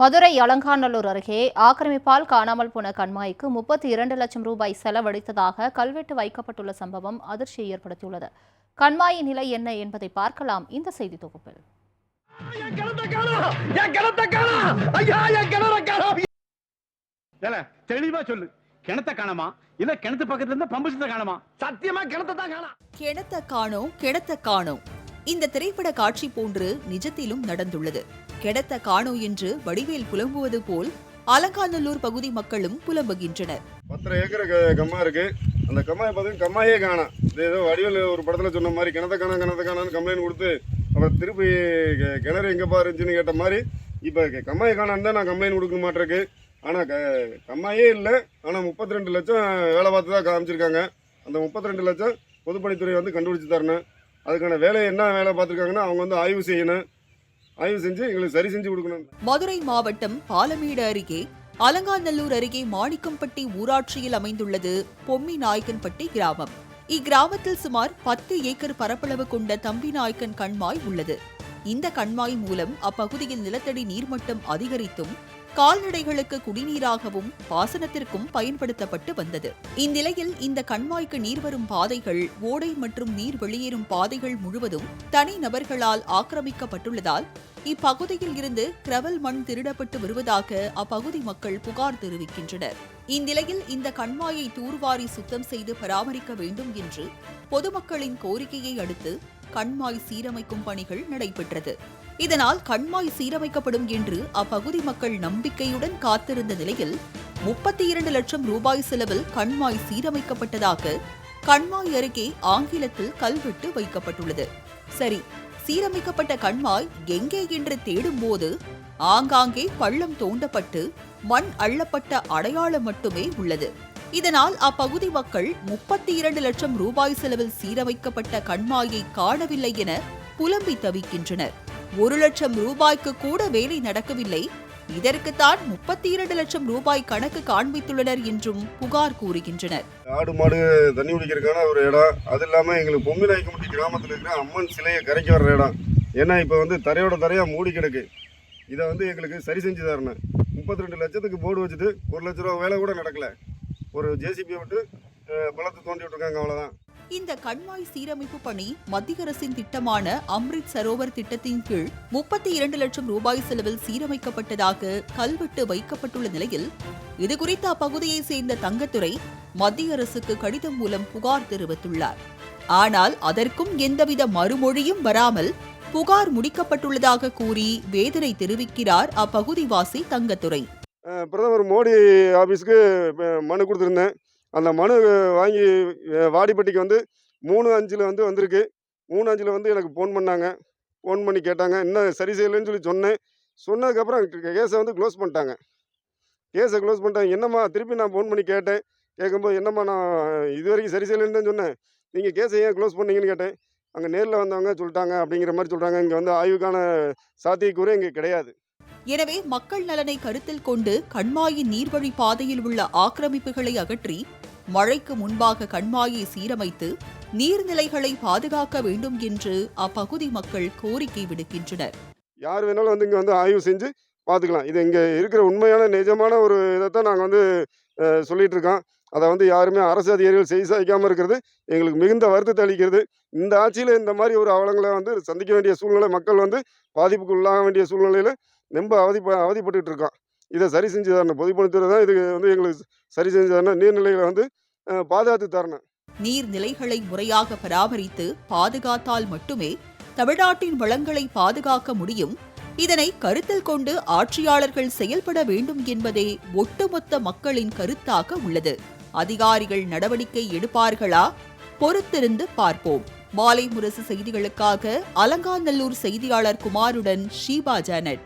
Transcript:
மதுரை அலங்காநல்லூர் அருகே ஆக்கிரமிப்பால் காணாமல் போன கண்மாய்க்கு முப்பத்தி இரண்டு லட்சம் ரூபாய் செலவழித்ததாக கல்வெட்டு வைக்கப்பட்டுள்ள சம்பவம் அதிர்ச்சியை ஏற்படுத்தியுள்ளது. கண்மாயின் நிலை என்ன என்பதை பார்க்கலாம் இந்த செய்தி தொகுப்பில். கிணத்தை கிணத்தை தெளிவா சொல்லு. கிணத்த காணமா? இல்ல கிணத்து பக்கத்துல இருந்து பம்பு காணமா? சத்தியமா கிணத்தை தான் காணோம். கிணத்த காணோம் கிடத்த காணோம். இந்த திரைப்பட காட்சி போன்று நிஜத்திலும் நடந்துள்ளது. கிடத்த காணோ என்று வடிவேல் புலம்புவது போல் அலங்காநல்லூர் பகுதி மக்களும் புலம்புகின்றனர். பத்தரை ஏக்கர் க- கம்மா இருக்கு. அந்த கம்மாயை பார்த்தீங்கன்னா கம்மாயே காணோம் இது ஏதோ வடிவேல் ஒரு படத்துல சொன்ன மாதிரி கிணத்த காணா கிணத்த காணான்னு கம்ப்ளைண்ட் கொடுத்து அப்புறம் திருப்பி கிணறு எங்கப்பா இருந்துச்சுன்னு கேட்ட மாதிரி இப்போ கம்மாயை காணான்னு தான் நான் கம்ப்ளைண்ட் கொடுக்க மாட்டிருக்கு. ஆனால் க கம்மாயே இல்லை. ஆனால் முப்பத்தி ரெண்டு லட்சம் வேலை பார்த்து தான் காமிச்சிருக்காங்க. அந்த முப்பத்தி ரெண்டு லட்சம் பொதுப்பணித்துறை வந்து கண்டுபிடிச்சு தரணும். அதுக்கான வேலை என்ன வேலை பார்த்துருக்காங்கன்னா அவங்க வந்து ஆய்வு செய்யணும். ஆய்வு செஞ்சு எங்களுக்கு சரி செஞ்சு கொடுக்கணும். மதுரை மாவட்டம் பாலமேடு அருகே அலங்காநல்லூர் அருகே மாணிக்கம்பட்டி ஊராட்சியில் அமைந்துள்ளது பொம்மி நாயக்கன்பட்டி கிராமம். இக்கிராமத்தில் சுமார் பத்து ஏக்கர் பரப்பளவு கொண்ட தம்பி நாயக்கன் கண்மாய் உள்ளது. இந்த கண்மாய் மூலம் அப்பகுதியில் நிலத்தடி நீர்மட்டம் அதிகரித்தும் கால்நடைகளுக்கு குடிநீராகவும் பாசனத்திற்கும் பயன்படுத்தப்பட்டு வந்தது. இந்நிலையில் இந்த கண்மாய்க்கு நீர் வரும் பாதைகள் ஓடை மற்றும் நீர் வெளியேறும் பாதைகள் முழுவதும் தனி நபர்களால் ஆக்கிரமிக்கப்பட்டுள்ளதால் இப்பகுதியில் இருந்து கிரவல் மண் திருடப்பட்டு வருவதாக அப்பகுதி மக்கள் புகார் தெரிவிக்கின்றனர். இந்நிலையில் இந்த கண்மாயை தூர்வாரி சுத்தம் செய்து பராமரிக்க வேண்டும் என்று பொதுமக்களின் கோரிக்கையை அடுத்து கண்மாய் சீரமைக்கும் பணிகள் நடைபெற்றது. இதனால் கண்மாய் சீரமைக்கப்படும் என்று அப்பகுதி மக்கள் நம்பிக்கையுடன் காத்திருந்த நிலையில் முப்பத்தி இரண்டு லட்சம் ரூபாய் செலவில் கண்மாய் சீரமைக்கப்பட்டதாக கண்மாய் அருகே ஆங்கிலத்தில் கல்வெட்டு வைக்கப்பட்டுள்ளது. சரி சீரமைக்கப்பட்ட கண்மாய் எங்கே என்று தேடும்போது ஆங்காங்கே பள்ளம் தோண்டப்பட்டு மண் அள்ளப்பட்ட அடையாளம் மட்டுமே உள்ளது. இதனால் அப்பகுதி மக்கள் முப்பத்தி இரண்டு லட்சம் ரூபாய் செலவில் சீரமைக்கப்பட்ட கண்மாயை காணவில்லை என புலம்பி தவிக்கின்றனர். ஒரு லட்சம் ரூபாய்க்கு கூட வேலை நடக்கவில்லை. இதற்குத்தான் முப்பத்தி இரண்டு லட்சம் ரூபாய் கணக்கு காண்பித்துள்ளனர் என்றும் புகார் கூறுகின்றனர். ஆடு மாடு தண்ணி குடிக்கிறதுக்கான ஒரு இடம். அது இல்லாமல் எங்களுக்கு பொம்மி நாய்க்கும்பட்டி கிராமத்தில் இருக்கிற அம்மன் சிலையை கரைக்க வர்ற இடம். ஏன்னா இப்போ வந்து தரையோட தரையாக மூடி கிடக்கு. இதை வந்து எங்களுக்கு சரி செஞ்சு தரணும். முப்பத்தி ரெண்டு லட்சத்துக்கு போர்டு வச்சுட்டு ஒரு லட்ச ரூபா வேலை கூட நடக்கல. ஒரு ஜேசிபியை விட்டு பலத்தை தோண்டி விட்டுருக்காங்க அவ்வளோதான் இந்த கண்மாய் சீரமைப்பு பணி மத்திய அரசின் திட்டமான அம்ரித் சரோவர் திட்டத்தின் கீழ் முப்பத்தி இரண்டு லட்சம் ரூபாய் செலவில் சீரமைக்கப்பட்டதாக கல்வெட்டு வைக்கப்பட்டுள்ள நிலையில் இதுகுறித்து அப்பகுதியை சேர்ந்த தங்கத்துறை மத்திய அரசுக்கு கடிதம் மூலம் புகார் தெரிவித்துள்ளார். ஆனால் அதற்கும் எந்தவித மறுமொழியும் வராமல் புகார் முடிக்கப்பட்டுள்ளதாக கூறி வேதனை தெரிவிக்கிறார் அப்பகுதிவாசி தங்கத்துறை. பிரதமர் மோடி ஆபீஸ்க்கு மனு கொடுத்துருந்தேன். அந்த மனு வாங்கி வாடிப்பட்டிக்கு வந்து மூணு அஞ்சில் வந்து வந்திருக்கு. மூணு அஞ்சில் வந்து எனக்கு ஃபோன் பண்ணாங்க. ஃபோன் பண்ணி கேட்டாங்க இன்னும் சரி செய்யலைன்னு சொல்லி சொன்னேன். சொன்னதுக்கப்புறம் கேஸை வந்து க்ளோஸ் பண்ணிட்டாங்க. கேஸை க்ளோஸ் பண்ணிட்டாங்க. என்னம்மா திருப்பி நான் ஃபோன் பண்ணி கேட்டேன். கேட்கும்போது என்னம்மா நான் இது வரைக்கும் சரி செய்யலைன்னு தான் சொன்னேன். நீங்கள் கேஸை ஏன் க்ளோஸ் பண்ணீங்கன்னு கேட்டேன். அங்கே நேரில் வந்தவங்க சொல்லிட்டாங்க அப்படிங்கிற மாதிரி சொல்கிறாங்க இங்கே வந்து ஆய்வுக்கான சாத்தியக்கூறு இங்கே கிடையாது. எனவே மக்கள் நலனை கருத்தில் கொண்டு கண்மாயின் நீர்வழி பாதையில் உள்ள ஆக்கிரமிப்புகளை அகற்றி மழைக்கு முன்பாக கண்மாயை சீரமைத்து நீர்நிலைகளை பாதுகாக்க வேண்டும் என்று அப்பகுதி மக்கள் கோரிக்கை விடுக்கின்றனர். யார் வேணாலும் வந்து இங்கே வந்து ஆய்வு செஞ்சு பார்த்துக்கலாம் இது இங்கே இருக்கிற உண்மையான நிஜமான ஒரு இதைத்தான் நாங்கள் வந்து சொல்லிட்டு இருக்கோம் அதை வந்து யாருமே அரசு அதிகாரிகள் செய்தி சாய்க்காமல் இருக்கிறது. எங்களுக்கு மிகுந்த வருத்தத்தை அளிக்கிறது. இந்த ஆட்சியில் இந்த மாதிரி ஒரு அவலங்களை வந்து சந்திக்க வேண்டிய சூழ்நிலை மக்கள் வந்து பாதிப்புக்கு உள்ளாக வேண்டிய சூழ்நிலையில் ரொம்ப அவதி அவதிப்பட்டு இருக்கோம். இதை சரி செஞ்சு தரணும் பொதுப்பணித்துறை தான் இதுக்கு வந்து எங்களுக்கு சரி செஞ்சு தரணும் நீர்நிலைகளை வந்து பாதுகாத்து தரணும் நீர்நிலைகளை முறையாக பராமரித்து பாதுகாத்தால் மட்டுமே தமிழ்நாட்டின் வளங்களை பாதுகாக்க முடியும். இதனை கருத்தில் கொண்டு ஆட்சியாளர்கள் செயல்பட வேண்டும் என்பதே ஒட்டுமொத்த மக்களின் கருத்தாக உள்ளது. அதிகாரிகள் நடவடிக்கை எடுப்பார்களா? பொறுத்திருந்து பார்ப்போம். மாலை முரசு செய்திகளுக்காக அலங்காநல்லூர் செய்தியாளர் குமாருடன் ஷீபா ஜானட்.